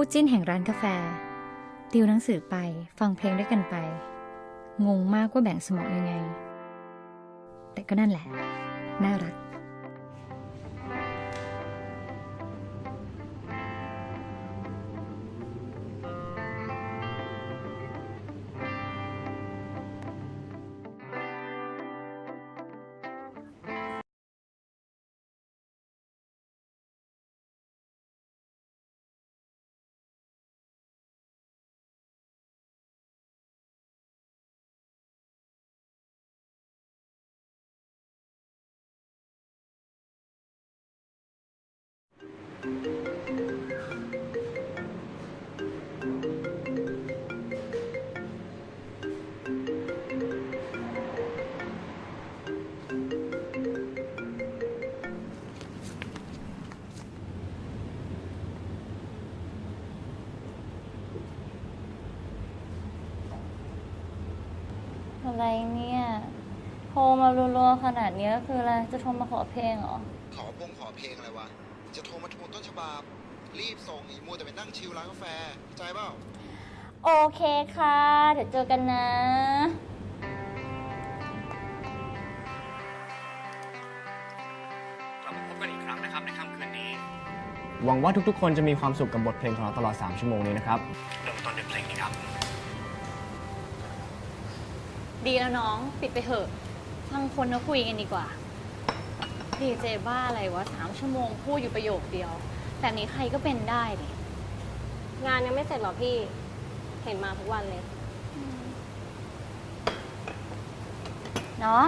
คู่จิ้นแห่งร้านกาแฟ ติวหนังสือไป ฟังเพลงด้วยกันไป งงมากว่าแบ่งสมองยังไง แต่ก็นั่นแหละ น่ารัก อะไรเนี่ย โทรมารัวๆขนาดนี้ก็คืออะไร จะโทรมาขอเพลงเหรอ จะโทรมาทวงต้นฉบับ รีบส่งอีมัวแต่ไปนั่งชิลร้านกาแฟเข้าใจเปล่า โอเคค่ะ เดี๋ยวเจอกันนะกลับมาพบกันอีกครั้งนะครับในค่ำคืนนี้ หวังว่าทุกๆ คนจะมีความสุขกับบทเพลงของเราตลอด 3 ชั่วโมงนี้นะครับ เริ่มต้นด้วยเพลงนี้ครับ ดีแล้วน้อง ปิดไปเถอะฟังคนเขาคุยกันดีกว่า ดีเจบ้าอะไรวะสามชั่วโมงพูดอยู่ประโยคเดียว แบบนี้ใครก็เป็นได้ดิงานยังไม่เสร็จหรอพี่ เห็นมาทุกวันเลย น้อง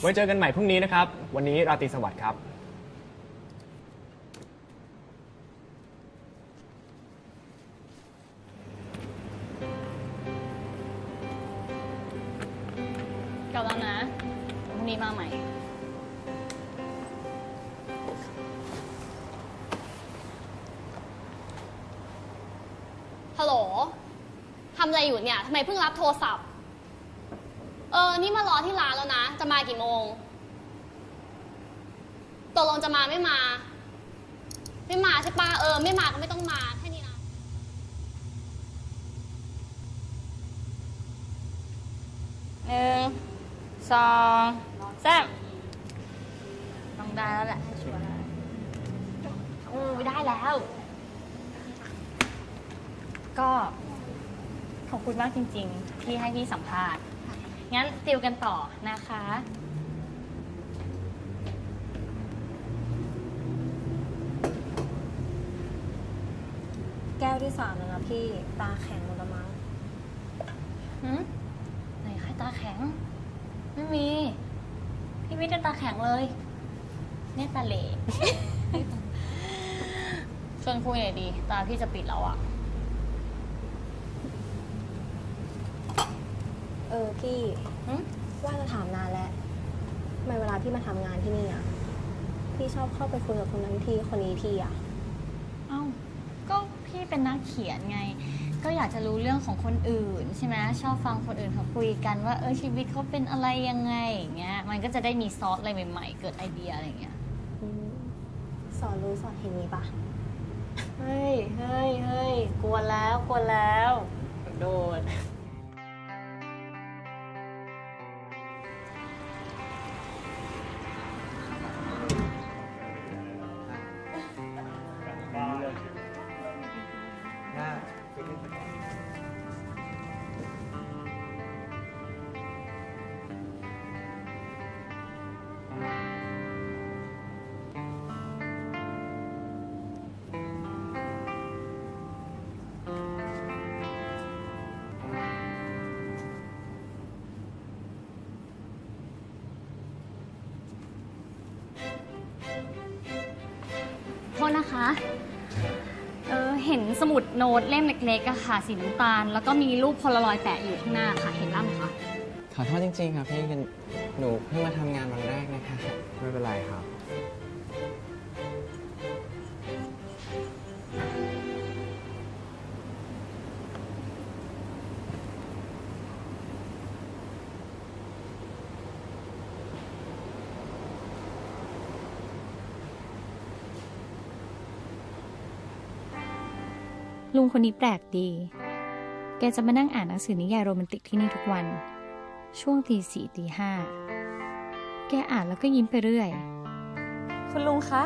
ไว้เจอกันใหม่พรุ่งนี้นะครับ วันนี้ราตรีสวัสดิ์ครับ กลับแล้วนะพรุ่งนี้มาใหม่ อะไรอยู่เนี่ยทำไมเพิ่งรับโทรศัพท์ เออ นี่มารอที่ร้านแล้วนะ จะมากี่โมงตกลงจะมาไม่มา ไม่มาใช่ปะเออ ไม่มาก็ไม่ต้องมาแค่นี้นะ หนึ่ง สองสามต้องได้แล้วแหละให้ชัวร์นะโอ้ยได้แล้ว ก็ ขอบคุณมากจริง ๆ ที่ให้พี่สัมภาษณ์ งั้นติวกันต่อนะคะ แก้วที่สามแล้วนะพี่ ตาแข็งหมดแล้วมั้งหืมไหนใครตาแข็ง ไม่มี พี่ไม่ได้ตาแข็งเลย เนี่ยตาเหล่ ชวนคุยหน่อยดี ตาพี่จะปิดแล้วอะ เออพี่หึว่าจะถามนานแล้วทำไมเวลาพี่มาทำงานที่นี่อะพี่ชอบเข้าไปคุยกับคนนั้นทีคนนี้ทีอะเอ้าก็พี่เป็นนักเขียนไง ก็อยากจะรู้เรื่องของคนอื่นใช่ไหมชอบฟังคนอื่นเขาคุยกันว่าเออชีวิตเขาเป็นอะไรยังไงอย่างเงี้ยมันก็จะได้มีซอสอะไรใหม่ๆ เกิดไอเดียอะไรอย่างเงี้ยอืมสอนรู้สอนเห็นนี้ปะเฮ้ยเฮ้ยเฮ้ยกลัวแล้วกลัวแล้วโดน คะเออเห็นสมุดโน้ตเล่มเล็กๆอะค่ะ สีน้ำตาล แล้วก็มีรูปพลารอยแปะอยู่ข้างหน้าค่ะ เห็นรึางไหมคะ ขอโทษจริงๆครับพี่หนูเพิ่งมาทำงานวันแรกนะคะ ไม่เป็นไรครับ ลุงคนนี้แปลกดี แกจะมานั่งอ่านหนังสือนิยายโรแมนติกที่นี่ทุกวัน ช่วงตีสี่ตีห้า แกอ่านแล้วก็ยิ้มไปเรื่อย คุณลุงคะ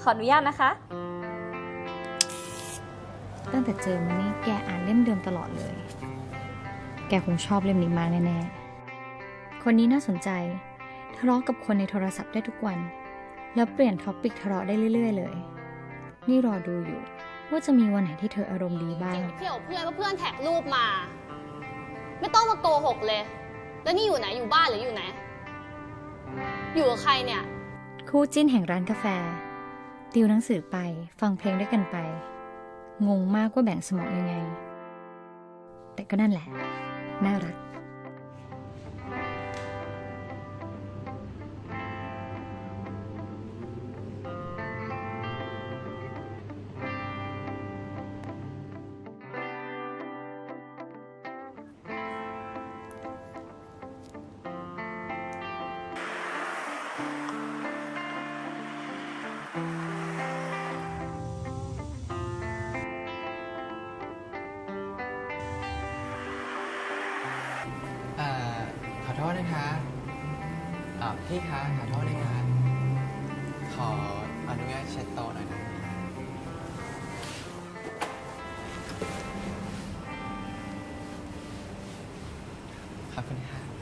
ขออนุญาตนะคะ ตั้งแต่เจอมันนี่แกอ่านเล่มเดิมตลอดเลย แกคงชอบเล่มนี้มากแน่ๆ คนนี้น่าสนใจ ทะเลาะกับคนในโทรศัพท์ได้ทุกวัน แล้วเปลี่ยนท็อปิกทะเลาะได้เรื่อย ๆ เลย นี่รอดูอยู่ ว่าจะมีวันไหนที่เธออารมณ์ดีบ้าง เที่ยวกับเพื่อนก็เพื่อนแท็กรูปมา ไม่ต้องมาโกหกเลย แล้วนี่อยู่ไหนอยู่บ้านหรืออยู่ไหน อยู่กับใครเนี่ย คู่จิ้นแห่งร้านกาแฟ ติวหนังสือไป ฟังเพลงด้วยกันไป งงมากว่าแบ่งสมองยังไง แต่ก็นั่นแหละ น่ารัก พี่คะขอโทษนะคะขออนุญาตเช็ดโต๊ะหน่อยนะคะขอบคุณค่ะ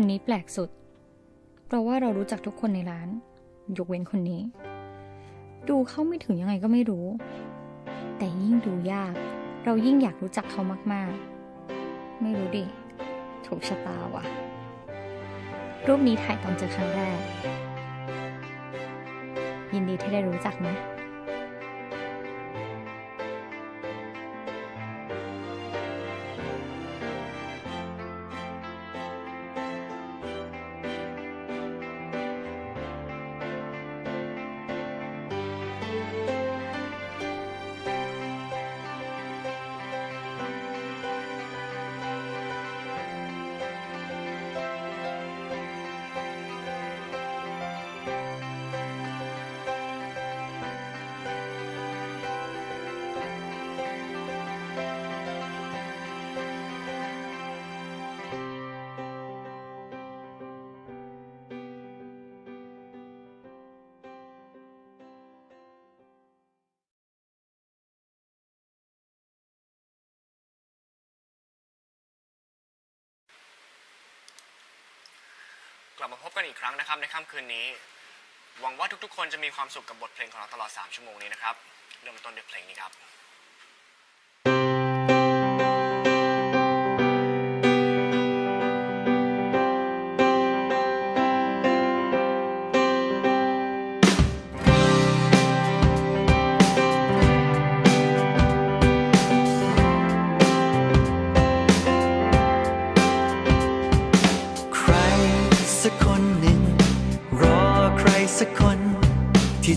คนนี้แปลกสุด เพราะว่าเรารู้จักทุกคนในร้าน ยกเว้นคนนี้ ดูเข้าไม่ถึงยังไงก็ไม่รู้ แต่ยิ่งดูยาก เรายิ่งอยากรู้จักเขามากๆ ไม่รู้ดิ ถูกชะตาว่ะ รูปนี้ถ่ายตอนเจอครั้งแรก ยินดีที่ได้รู้จักนะ กลับมาพบกันอีกครั้งนะครับในค่ำคืนนี้ หวังว่าทุกๆ คนจะมีความสุขกับบทเพลงของเราตลอด 3 ชั่วโมงนี้นะครับ เริ่มต้นด้วยเพลงนี้ครับ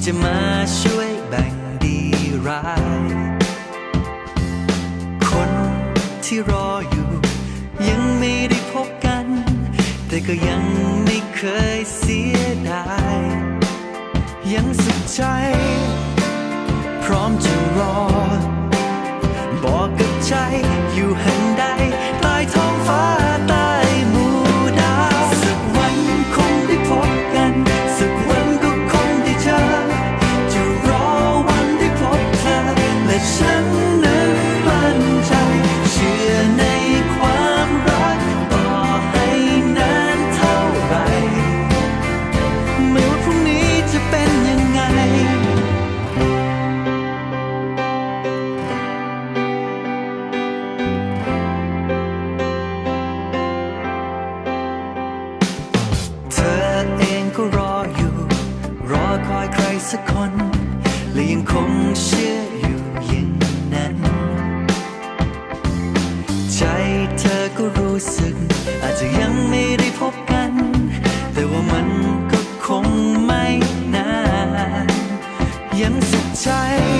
จะมาช่วยแบ่งดีร้าย คนที่รออยู่ ยังไม่ได้พบกัน แต่ก็ยังไม่เคยเสียดาย ยังสุขใจ พร้อมจะรอ บอกกับใจ time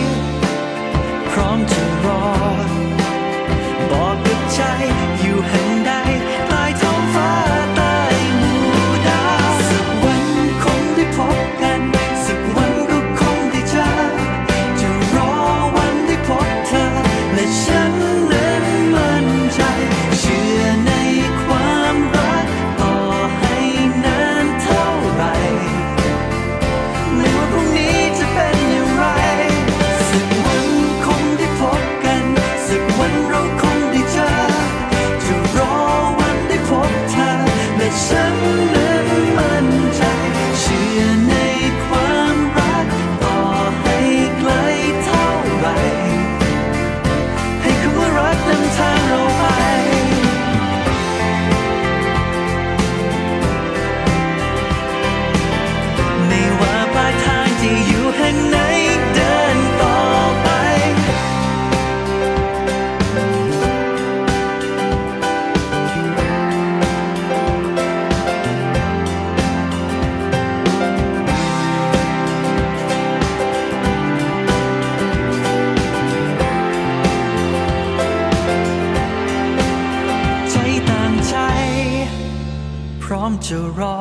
ร้อมจะรอ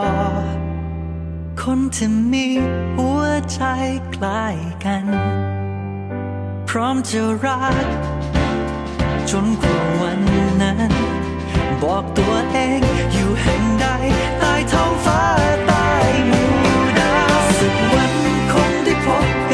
คนที่มีหัวใจใกล้กัน พร้อมจะรัก จนกว่าวันนั้น บอกตัวเองอยู่แห่งใดใต้ท้องฟ้าใต้หมู่ดาวสักวันคงได้พบ